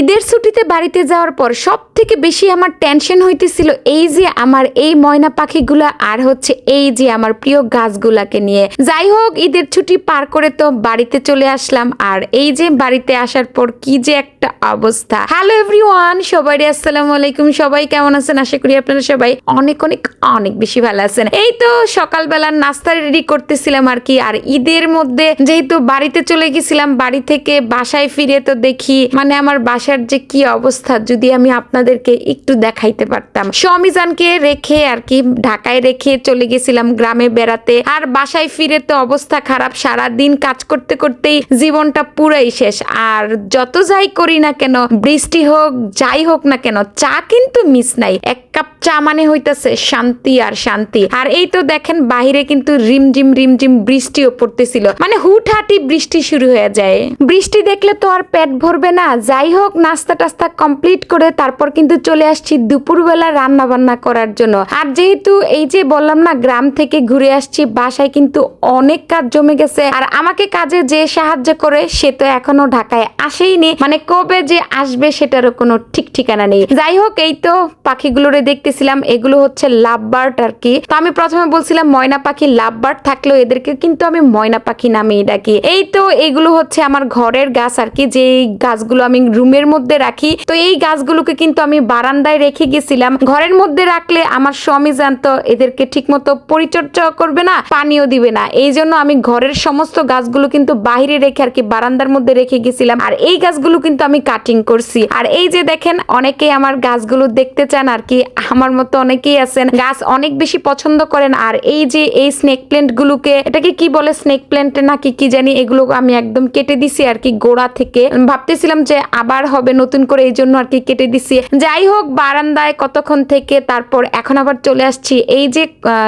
ঈদের ছুটিতে বাড়িতে যাওয়ার পর সব থেকে বেশি আমার টেনশন হইতেছিল এই যে আমার এই ময়না পাখিগুলা আর হচ্ছে এই যে আমার প্রিয় গাছগুলাকে নিয়ে। যাই হোক, ঈদের ছুটি পার করে তো বাড়িতে চলে আসলাম। আর এই যে বাড়িতে আসার পর কি যে একটা অবস্থা। হ্যালো এভরিওয়ান সবাই আসসালামু আলাইকুম। সবাই কেমন আছেন? আশা করি আপনারা সবাই অনেক অনেক অনেক বেশি ভালো আছেন। এই তো সকালবেলার নাস্তা রেডি করতেছিলাম আর কি। আর ঈদের মধ্যে যেহেতু বাড়িতে চলে গেছিলাম, বাড়ি থেকে বাসায় ফিরে তো দেখি মানে আমার বাসার যে কি অবস্থা যদি আমি আপনাদেরকে একটু দেখাইতে পারতাম। সমিজানকে রেখে আর কি ঢাকায় রেখে চলে গেছিলাম গ্রামে বেড়াতে। আর বাসায় ফিরে তো অবস্থা খারাপ সারা দিন কাজ করতে করতেই জীবনটা পুরাই শেষ। আর যত যাই করি না কেন, বৃষ্টি হোক, যাই হোক না কেন, চা কিন্তু মিস নাই। এক কাপ চা মানে হইতাছে শান্তি আর শান্তি। আর এই তো দেখেন বাহিরে কিন্তু রিমঝিম রিমঝিম বৃষ্টিও পড়তেছিল। মানে হুটহাটি বৃষ্টি শুরু হয়ে যায়। বৃষ্টি দেখলে তো আর পেট ভরবে না। যাই হোক নাস্তা টাস্তা কমপ্লিট করে তারপর কিন্তু চলে আসছি দুপুরবেলা রান্না বান্না করার জন্য। আর যেহেতু এই যে বললাম না, গ্রাম থেকে ঘুরে আসছি, বাসায় কিন্তু অনেক কাজ জমে গেছে। আর আমাকে কাজে যে সাহায্য করে, সে তো এখনও ঢাকায় আসেইনি। মানে কবে যে আসবে সেটারও কোনো ঠিক ঠিকানা নেই। যাই হোক, এই তো পাখিগুলোরে দেখতেছিলাম, এগুলো হচ্ছে লাভ বার্ড আর কি তো আমি প্রথমে বলছিলাম, ময়না পাখি লাভ বার্ড থাকলেও এদেরকে কিন্তু আমি ময়না পাখি নামেই ডাকি। এই তো এগুলো হচ্ছে আমার ঘরের গাছ আর কি যে গাছগুলো আমি রুমের মধ্যে রাখি। তো এই গাছগুলোকে কিন্তু আমি বারান্দায় রেখে গেছিলাম। ঘরের মধ্যে রাখলে আমার স্বামী জানতো, এদেরকে ঠিকমতো পরিচর্যা করবে না, পানিও দিবে না। এই জন্য আমি ঘরের সমস্ত গাছগুলো কিন্তু বাইরে রেখে আর কি বারান্দার মধ্যে রেখে গেছিলাম। আর এই গাছগুলো কিন্তু আমি কাটিং করছি। আর এই যে দেখেন, অনেকেই আমার গাছগুলো দেখতে চান আর কি, আমার মতো অনেকেই আছেন। গাছ অনেক বেশি পছন্দ করেন। আর এই যে এই স্নেক প্ল্যান্ট গুলোকে এটাকে কি বলে স্নেক প্ল্যান্ট নাকি, কি জানি, এগুলো আমি একদম কেটে দিছি আর কি গোড়া থেকে। ভাবতেছিলাম যে আবার হবে নতুন করে এই জন্য আর কি কেটে দিছি। যাই হোক, বারান্দায় কতক্ষণ থেকে তারপর এখন আবার চলে আসছি। এই যে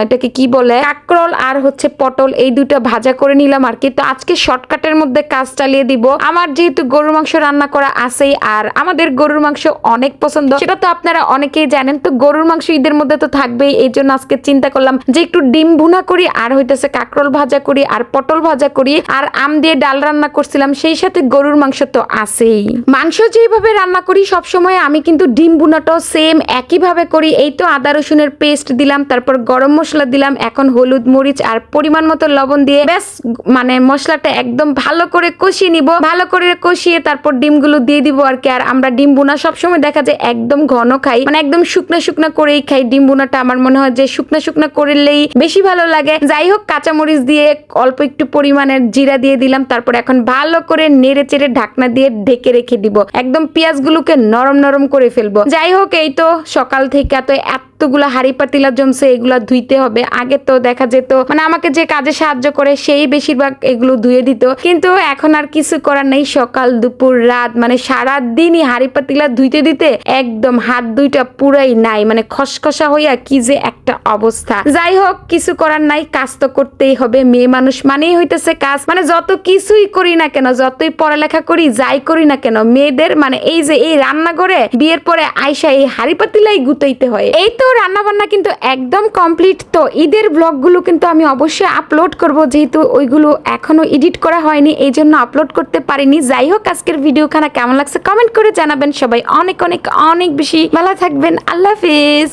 এটাকে কি বলে, কাকরল আর হচ্ছে পটল, এই দুটো ভাজা করে নিলাম আর কি। তো আজকে শর্টকাটের মধ্যে কাজ চালিয়ে দিব। আমার যেহেতু গরুর মাংস রান্না করা আছেই আর আমাদের গরুর মাংস অনেক পছন্দ। সেটা তো আপনারা অনেকেই জানেন। তো গরুর মাংস ঈদের মধ্যে তো থাকবেই। এই জন্য আজকে চিন্তা করলাম যে একটু ডিম ভুনা করি আর হইতেছে কাকরল ভাজা করি আর পটল ভাজা করি। আর আম দিয়ে ডাল রান্না করছিলাম। সেই সাথে গরুর মাংস তো আছেই। মাংস যেভাবে রান্না করি, সব সময় আমি কিন্তু ডিম ভুনাটাও সেম একইভাবে করি। এই তো আদা, রসুনের পেস্ট দিলাম, তারপর গরম মশলা দিলাম, এখন হলুদ, মরিচ আর পরিমাণ মতো লবণ দিয়ে ব্যাস মানে মশলাটা একদম ভালো করে কষিয়ে নিব। ভালো করে কষিয়ে তারপর ডিমগুলো দিয়ে দিব আর কি। আর আমরা ডিম বুনা সবসময় দেখা যায় একদম ঘন খাই। মানে একদম শুকনা শুকনা করেই খাই ডিম বুনাটা আমার মনে হয় যে শুকনা শুকনা করলেই বেশি ভালো লাগে। যাই হোক, কাঁচামরিচ দিয়ে অল্প একটু পরিমাণের জিরা দিয়ে দিলাম। তারপর এখন ভালো করে নেড়ে চেড়ে ঢাকনা দিয়ে ঢেকে রেখে দিব। একদম পেঁয়াজগুলোকে নরম নরম করে ফেলব। যাই হোক এই তো সকাল থেকে তো এতগুলা হাড়ি পাতিলা জমছে, এগুলা ধুইতে হবে। আগে তো দেখা যেত মানে আমাকে যে কাজে সাহায্য করে সেই বেশিরভাগ এগুলো ধুয়ে দিত। কিন্তু এখন আর কিছু করার নেই। সকাল, দুপুর, রাত মানে সারা দিনই হাড়ি পাতিলা ধুইতে দিতে একদম হাত দুইটা পুরাই নাই মানে খসখসা হইয়া কি যে একটা অবস্থা। যাই হোক, কিছু করার নাই, কাজ তো করতেই হবে। মেয়ে মানুষ মানেই হইতেছে কাজ। মানে যত কিছুই করি না কেন, যতই পড়ালেখা করি, যাই করি না কেন, মেয়েদের মানে এই যে এই রান্নাঘরে বিয়ের পরে আয়সা এই হাড়ি পাতিলাই গুতাইতে হয়। এই তো রান্না বান্না কিন্তু একদম কমপ্লিট তো ঈদের ব্লগগুলো কিন্তু আমি অবশ্যই আপলোড করব, যেহেতু ওইগুলো এখনও এডিট করা হয়নি, এই জন্য আপলোড করতে পারিনি। যাই হোক, আজকের ভিডিওখানা কেমন লাগছে কমেন্ট করে জানাবেন। সবাই অনেক অনেক অনেক বেশি ভালো থাকবেন। আল্লাহ হাফিজ।